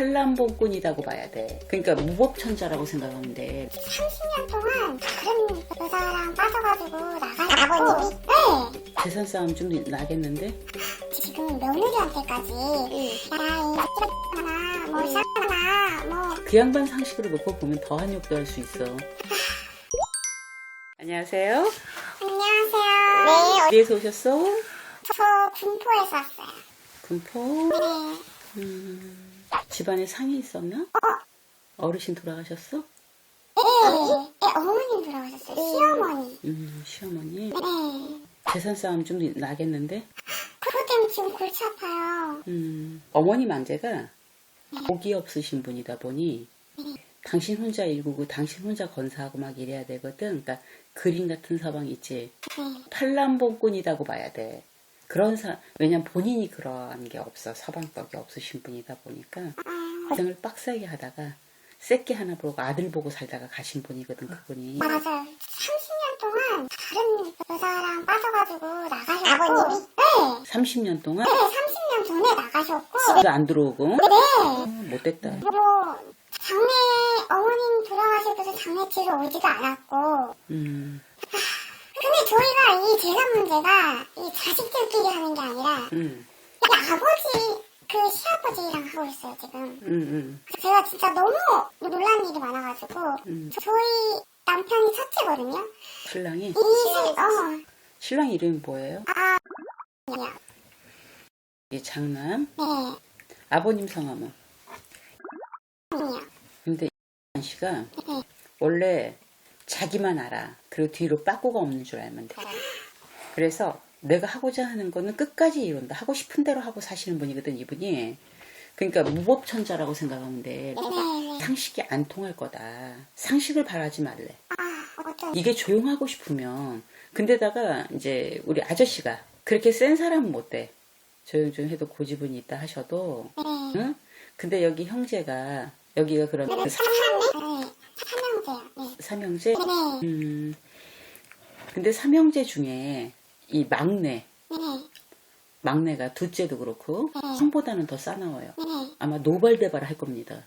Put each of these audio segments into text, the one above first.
팔남봉꾼이라고 봐야 돼. 그러니까 무법천자라고 생각하면 돼. 30년 동안 다른 여자랑 빠져가지고 나가고 아버님이? 네 재산 싸움 좀 나겠는데? 지금 며느리한테까지 야이 X나 뭐 샤나 뭐 그 양반 상식으로 놓고 보면 더한 욕도 할 수 있어. 안녕하세요. 안녕하세요 네 어디에서 오셨어? 저 군포에서 왔어요 군포? 네 음, 집안에 상이 있었나? 어르신 돌아가셨어? 네, 네, 어머님 돌아가셨어요 시어머니 음, 시어머니. 네 재산 싸움 좀 나겠는데? 그것 때문에 지금 골치 아파요 음, 어머니 만재가 복이 없으신 분이다 보니 당신 혼자 일구고 당신 혼자 건사하고 막 이래야 되거든. 그러니까 그림 같은 사방 있지. 네 팔남봉꾼이라고 봐야 돼. 그런 사, 왜냐면 본인이 그러한 게 없어. 서방덕이 없으신 분이다 보니까 고생을 빡세게 하다가 새끼 하나 보고 아들 보고 살다가 가신 분이거든, 그분이. 맞아요 30년 동안 다른 여자랑 빠져가지고 나가셨고? 네 30년 동안 네, 30년 전에 나가셨고 집에 안 들어오고 네 어, 못됐다. 뭐 장례 어머님 돌아가시고서 장례치러 오지도 않았고 음, 근데 저희가 이 재산 문제가 이 자식들끼리 하는 게 아니라 음, 이 아버지 그 시아버지랑 하고 있어요 지금 음, 음. 제가 진짜 너무 놀란 일이 많아가지고 음. 저희 남편이 첫째거든요 신랑이 이 어, 신랑 이름이 뭐예요? 아, 이 장남. 네, 아버님 성함은. 근데 이 씨가 네. 원래 자기만 알아. 그리고 뒤로 빠꾸가 없는 줄 알면 돼. 그래서 내가 하고자 하는 거는 끝까지 이룬다. 하고 싶은 대로 하고 사시는 분이거든, 이분이. 그러니까 무법천자라고 생각하면 돼. 네, 네. 상식이 안 통할 거다. 상식을 바라지 말래. 아, 이게 조용하고 싶으면 근데다가 이제 우리 아저씨가 그렇게 센 사람은 못 돼. 조용조용해도 고집은 있다 하셔도 네. 응? 근데 여기 형제가 여기가 그런 그 사- 삼형제요. 네. 삼형제 네, 음 근데 삼형제 중에 이 막내 네, 막내가 둘째도 그렇고 네. 형보다는 더 싸나워요. 네. 아마 노발대발 할 겁니다.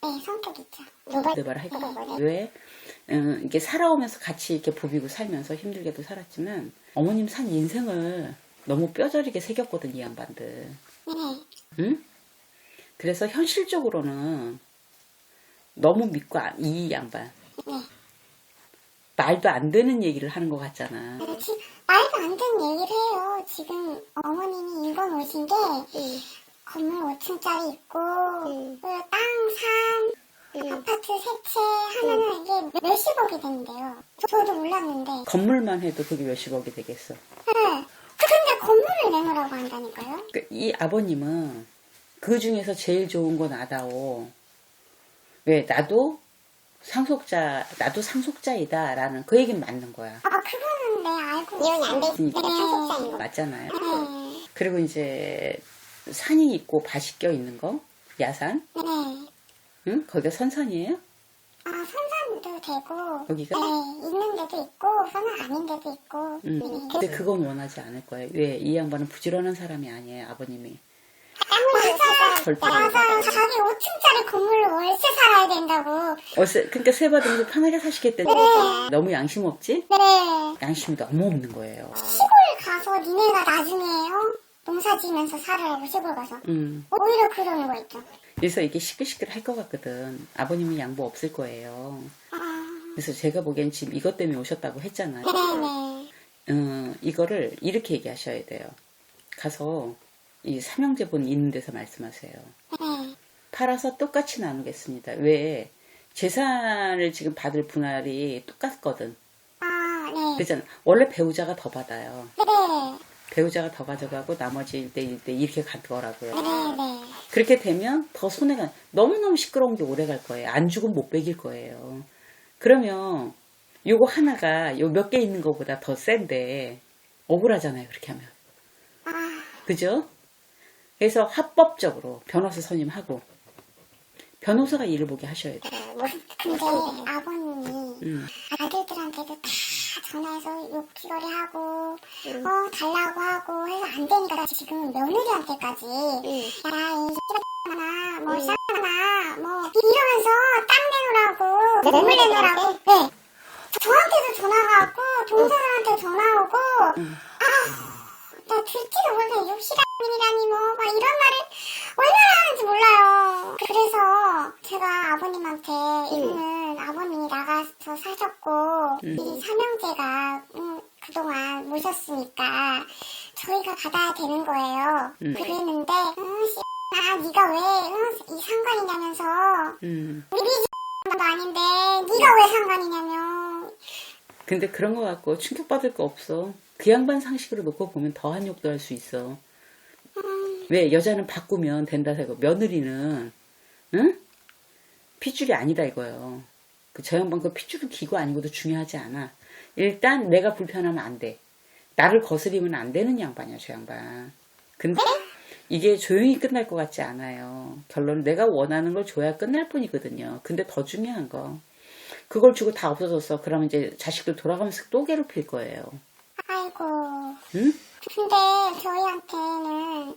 아, 네, 성격 있죠. 노발, 대발 할. 거예요. 왜? 음, 이렇게 살아오면서 같이 이렇게 부비고 살면서 힘들게도 살았지만 어머님 산 인생을 너무 뼈저리게 새겼거든 이 양반들. 네, 응? 그래서 현실적으로는 너무 믿고 안- 이 양반 네. 말도 안 되는 얘기를 하는 것 같잖아. 네, 지, 말도 안 되는 얘기를 해요. 지금 어머님이 읽어 놓으신 게 건물 5층짜리 있고 그 땅, 산, 아파트 세채 하면은 이게 몇십억이 된대요. 저도 몰랐는데. 건물만 해도 그게 몇십억이 되겠어. 네. 그런데 건물을 내놓으라고 한다니까요. 그이 아버님은 그 중에서 제일 좋은 건 나다오. 왜 나도 상속자, 나도 상속자이다라는 그 얘기는 맞는 거야. 아, 그거는 네, 알고 이혼이 안 됐으니까 음. 상속자인 거. 맞잖아요. 네. 그리고 이제 산이 있고 밭이 껴 있는 거, 야산, 네. 응? 거기가 선산이에요? 아, 선산도 되고. 여기가? 네, 있는 데도 있고, 선은 아닌 데도 있고. 응. 네. 근데 그건 원하지 않을 거예요. 왜? 이 양반은 부지런한 사람이 아니에요, 아버님이. 맞아 맞아요. 자기 5층짜리 건물로 월세 살아야 된다고. 어세, 그러니까 세 받으면서 편하게 사시겠다는 네. 너무 양심 없지? 네. 양심이 너무 없는 거예요. 시골 가서 니네가 나중에, 어? 농사 지면서 살으라고 시골 가서. 음. 오히려 그러는 거 있죠. 그래서 이게 시끌시끌 할 것 같거든. 아버님은 양보 없을 거예요. 아, 그래서 제가 보기엔 지금 이것 때문에 오셨다고 했잖아요. 네네. 음, 이거를 이렇게 얘기하셔야 돼요. 가서 이 삼형제분 있는 데서 말씀하세요. 네. 팔아서 똑같이 나누겠습니다. 왜? 재산을 지금 받을 분할이 똑같거든. 아, 네. 그잖아. 원래 배우자가 더 받아요. 네. 배우자가 더 가져가고 나머지 1대 1대 이렇게 가더라고요. 네 네. 그렇게 되면 더 손해가 너무너무 시끄러운 게 오래 갈 거예요. 안 죽으면 못 베길 거예요. 그러면 요거 하나가 요 몇 개 있는 것보다 더 센데 억울하잖아요. 그렇게 하면. 아, 그죠? 그래서 합법적으로 변호사 선임하고 변호사가 일을 보게 하셔야 돼요. 네. 뭐, 근데 아버님이 음. 아들들한테도 다 전화해서 욕기거리 하고, 어, 달라고 하고 해서 안 되니까 지금 며느리한테까지, 야, 이 나, 뭐, 쌍나, 뭐, 이러면서 땀 내놓으라고, 몸을 내놓으라고, 네. 저한테도 전화가 왔고, 동생한테 전화 오고, 아, 나 들지도 몰라, 욕실이 라니, 뭐, 막 이런 말을 얼마나 하는지 몰라요. 그래서 제가 아버님한테, 이거는 아버님이 나가서 사셨고, 이 삼형제가, 음, 그동안 모셨으니까, 저희가 받아야 되는 거예요. 음. 그랬는데, 음, 씨, 아, 네가 왜, 음, 이 상관이냐면서, 음. 우리 집도 아닌데, 네가 왜 상관이냐며. 근데 그런 거 갖고 충격받을 거 없어. 그 양반 상식으로 놓고 보면 더한 욕도 할 수 있어. 왜 여자는 바꾸면 된다 해고 며느리는 응? 핏줄이 아니다 이거요. 그 저 양반 그 핏줄은 기고 아니고도 중요하지 않아. 일단 내가 불편하면 안 돼. 나를 거스리면 안 되는 양반이야 저 양반. 근데 이게 조용히 끝날 것 같지 않아요. 결론은 내가 원하는 걸 줘야 끝날 뿐이거든요. 근데 더 중요한 거. 그걸 주고 다 없어졌어. 그러면 이제 자식들 돌아가면서 또 괴롭힐 거예요. 아이고. 응? 근데 저희한테는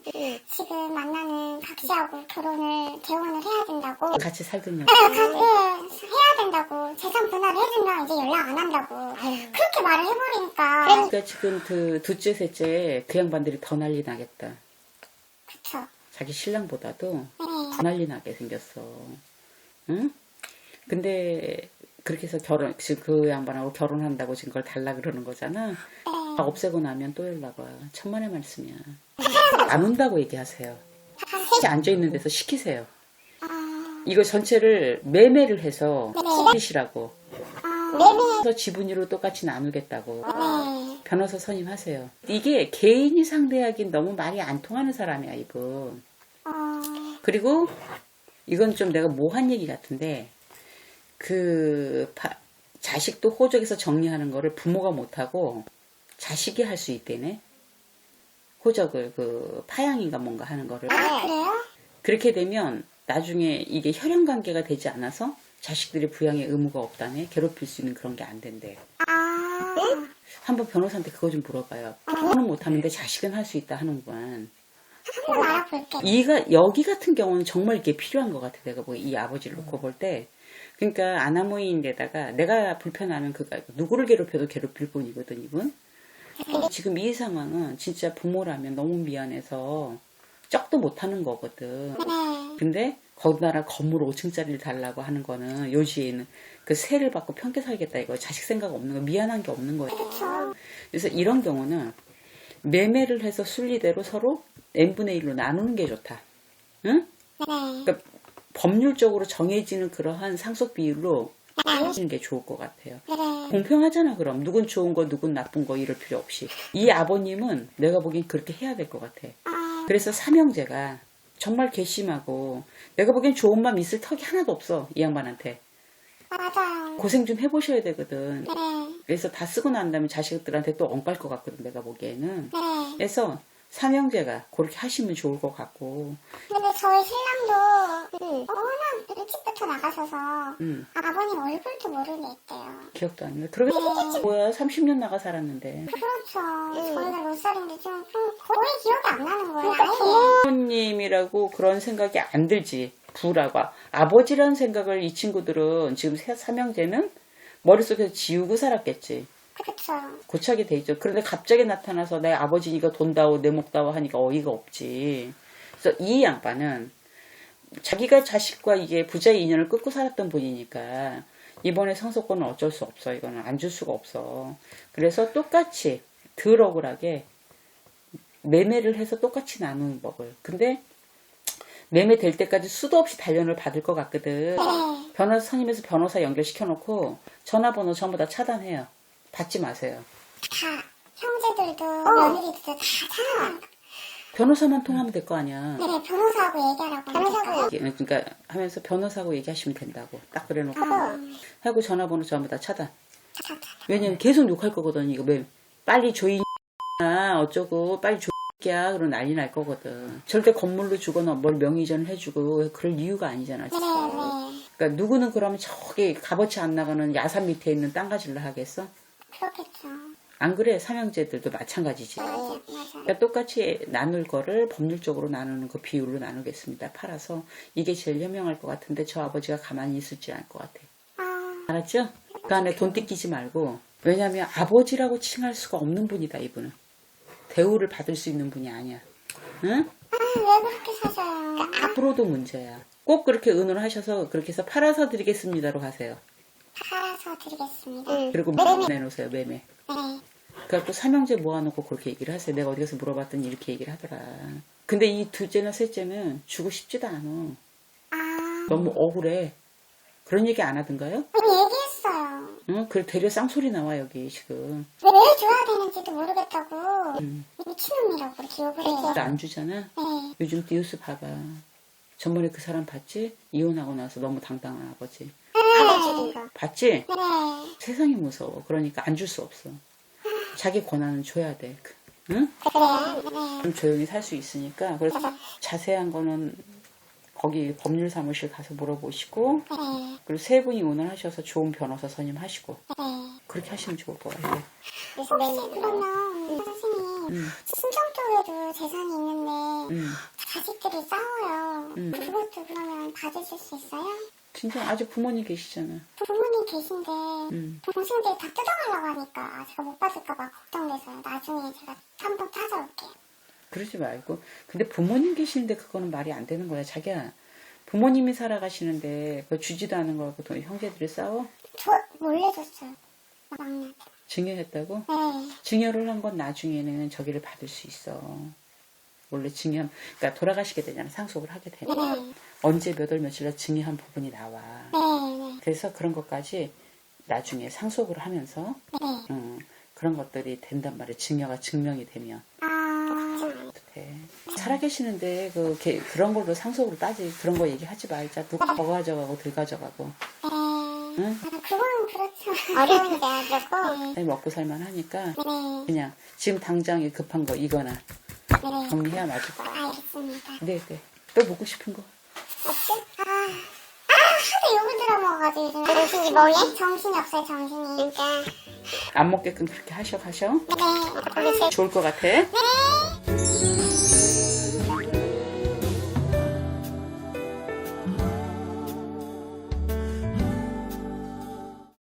지금 만나는 박 씨하고 결혼을 재혼을 해야 된다고. 같이 살든요. 네, 가, 네, 해야 된다고. 재산 분할을 해준다. 이제 연락 안 한다고. 그렇게 말을 해버리니까. 그러니까 지금 그 둘째, 셋째 그 양반들이 더 난리 나겠다. 그쵸. 자기 신랑보다도 네. 더 난리 나게 생겼어. 응? 근데 그렇게 해서 결혼, 지금 그 양반하고 결혼한다고 지금 그걸 달라 그러는 거잖아. 다 없애고 나면 또 연락 와. 천만의 말씀이야. 안 온다고 얘기하세요. 앉아있는 데서 시키세요. 아, 이거 전체를 매매를 해서 시키시라고. 그래서 지분으로 똑같이 나누겠다고. 네. 변호사 선임하세요. 이게 개인이 상대하기엔 너무 말이 안 통하는 사람이야, 이분. 어, 그리고 이건 좀 내가 모한 얘기 같은데 그 파- 자식도 호적에서 정리하는 거를 부모가 못하고 자식이 할 수 있대네. 호적을 그 파양인가 뭔가 하는 거를 아, 그래요? 그렇게 되면 나중에 이게 혈연 관계가 되지 않아서 자식들의 부양의 의무가 없다네. 괴롭힐 수 있는 그런 게 안 된대. 아, 한번 변호사한테 그거 좀 물어봐요. 부모는 못 하는데 자식은 할 수 있다 하는구만. 한번. 이가 여기 같은 경우는 정말 이게 필요한 것 같아. 내가 뭐 이 아버지를 놓고 볼 때. 그러니까 아나모인데다가 내가 불편하면 그가 누구를 괴롭혀도 괴롭힐 뿐이거든 이분. 근데 지금 이 상황은 진짜 부모라면 너무 미안해서 쩍도 못하는 거거든. 네. 근데 거기다가 건물 5층짜리를 달라고 하는 거는 요시에는 그 세를 받고 편게 살겠다 이거 자식 생각 없는 거 미안한 게 없는 거예요. 그래서 이런 경우는 매매를 해서 순리대로 서로 n분의 1로 나누는 게 좋다. 응? 네. 그러니까 법률적으로 정해지는 그러한 상속 비율로 나누는 게 좋을 것 같아요. 네. 공평하잖아 그럼 누군 좋은 거 누군 나쁜 거 이럴 필요 없이 이 아버님은 내가 보기엔 그렇게 해야 될 것 같아. 아, 그래서 삼형제가 정말 괘씸하고 내가 보기엔 좋은 맘 있을 턱이 하나도 없어 이 양반한테 맞아요. 고생 좀 해보셔야 되거든. 네. 그래서 다 쓰고 난 다음에 자식들한테 또 엉깔 것 같거든 내가 보기에는. 네. 그래서 삼형제가 그렇게 하시면 좋을 것 같고 근데 저희 신랑도 워낙 일찍부터 나가셔서 음. 아버님 얼굴도 모르게 했대요. 기억도 안 나. 그러게 뭐야 30년 나가 살았는데 그렇죠. 저희가 몇 살인데 지금 좀 거의 기억이 안 나는 거예요. 아예. 부모님이라고 그런 생각이 안 들지 부라고 아버지라는 생각을 이 친구들은 지금 세- 삼형제는 머릿속에서 지우고 살았겠지 그렇죠. 고착이 돼 있죠. 그런데 갑자기 나타나서 내 아버지니까 돈다오 내 목다오 하니까 어이가 없지. 그래서 이 양반은 자기가 자식과 이게 부자의 인연을 끊고 살았던 분이니까 이번에 상속권은 어쩔 수 없어. 이거는 안 줄 수가 없어. 그래서 똑같이 덜 억울하게 매매를 해서 똑같이 나누는 법을. 근데 매매 될 때까지 수도 없이 단련을 받을 것 같거든. 네. 변호사 선임해서 변호사 연결시켜 놓고 전화번호 전부 다 차단해요. 받지 마세요. 다 형제들도 며느리들도 다 차. 변호사만 통하면 될 거 아니야. 네, 변호사하고 얘기하라고 하니까. 그러니까 하면서 변호사하고 얘기하시면 된다고. 딱 그래 놓고. 어. 하고 전화번호 전부 다 차단. 왜냐면 계속 욕할 거거든. 이거 왜 빨리 조인 어쩌고 빨리 조야 그러면 난리 날 거거든. 절대 건물로 주거나 뭘 명의전을 해주고 그럴 이유가 아니잖아. 네, 진짜. 네. 그러니까 누구는 그러면 저기 값어치 안 나가는 야산 밑에 있는 땅 가질러 하겠어? 그렇겠죠. 안 그래? 삼형제들도 마찬가지지. 맞아, 맞아. 그러니까 똑같이 나눌 거를 법률적으로 나누는 그 비율로 나누겠습니다. 팔아서 이게 제일 현명할 것 같은데 저 아버지가 가만히 있을지 알것 같아. 아, 알았죠? 그 안에 돈 뜯기지 말고 왜냐하면 아버지라고 칭할 수가 없는 분이다 이분은 대우를 받을 수 있는 분이 아니야. 응? 아, 왜 그렇게 사줘요? 앞으로도 문제야. 꼭 그렇게 의논하셔서 그렇게 해서 팔아서 드리겠습니다로 가세요. 팔아서 드리겠습니다. 그리고 내놓으세요 매매. 네. 그래갖고 삼형제 모아놓고 그렇게 얘기를 하세요. 내가 어디 가서 물어봤더니 이렇게 얘기를 하더라. 근데 이 둘째나 셋째는 주고 싶지도 않아. 아, 너무 억울해. 그런 얘기 안 하던가요? 얘기했어요. 응? 그래 되려 쌍소리 나와 여기 지금. 왜, 왜 줘야 되는지도 모르겠다고. 음. 미친놈이라고 그렇게 욕을 해요. 안 주잖아. 네. 요즘 뉴스 봐봐. 전번에 그 사람 봤지? 이혼하고 나서 너무 당당한 아버지. 받아주는 거. 봤지? 네. 세상이 무서워. 그러니까 안 줄 수 없어. 자기 권한은 줘야 돼. 그- 응? 네. 좀 조용히 살 수 있으니까. 그래서 자세한 거는 거기 법률 사무실 가서 물어보시고 네. 그리고 세 분이 의논하셔서 좋은 변호사 선임하시고 네. 그렇게 하시면 좋을 것 같아요. 혹시 그러면 선생님 음. 친정 쪽에도 재산이 있는데 음. 자식들이 싸워요. 음. 그것도 그러면 받으실 수 있어요? 진짜 아직 부모님 계시잖아. 부모님 계신데 음. 동생들이 다 뜯어가려고 하니까 제가 못 받을까봐 걱정돼서요. 나중에 제가 한번 찾아올게요. 그러지 말고. 근데 부모님 계시는데 그거는 말이 안 되는 거야, 자기야. 부모님이 살아가시는데 그 주지도 않은 거 갖고 또 형제들이 싸워? 저 몰래 줬어요. 막내한테. 증여했다고? 네. 증여를 한 건 나중에는 저기를 받을 수 있어. 원래 증여, 그러니까 돌아가시게 되잖아. 상속을 하게 되면. 네. 언제 몇 월 며칠 날 증여한 부분이 나와. 네. 네. 그래서 그런 것까지 나중에 상속을 하면서 네. 음, 그런 것들이 된단 말이야. 증여가 증명이 되면. 아, 돼. 살아계시는데 그 게- 그런 걸로 상속으로 따지 그런 거 얘기하지 말자. 누가 더 가져가고 들 가져가고. 네. 응? 아, 그건 그렇죠. 어려운데, 그렇고. 아니, 먹고 살만 하니까 네. 그냥 지금 당장에 급한 거 이거나 네. 정리해야 맞을 거. 알겠습니다. 네, 네. 또 먹고 싶은 거. 없지? 아, 아, 하도 욕을 들어먹어가지고 요즘. 정신이 뭐니? 정신이 없어요, 정신이. 그러니까. 안 먹게끔 그렇게 하셔 가셔. 네. 제 좋을 것 같아. 네.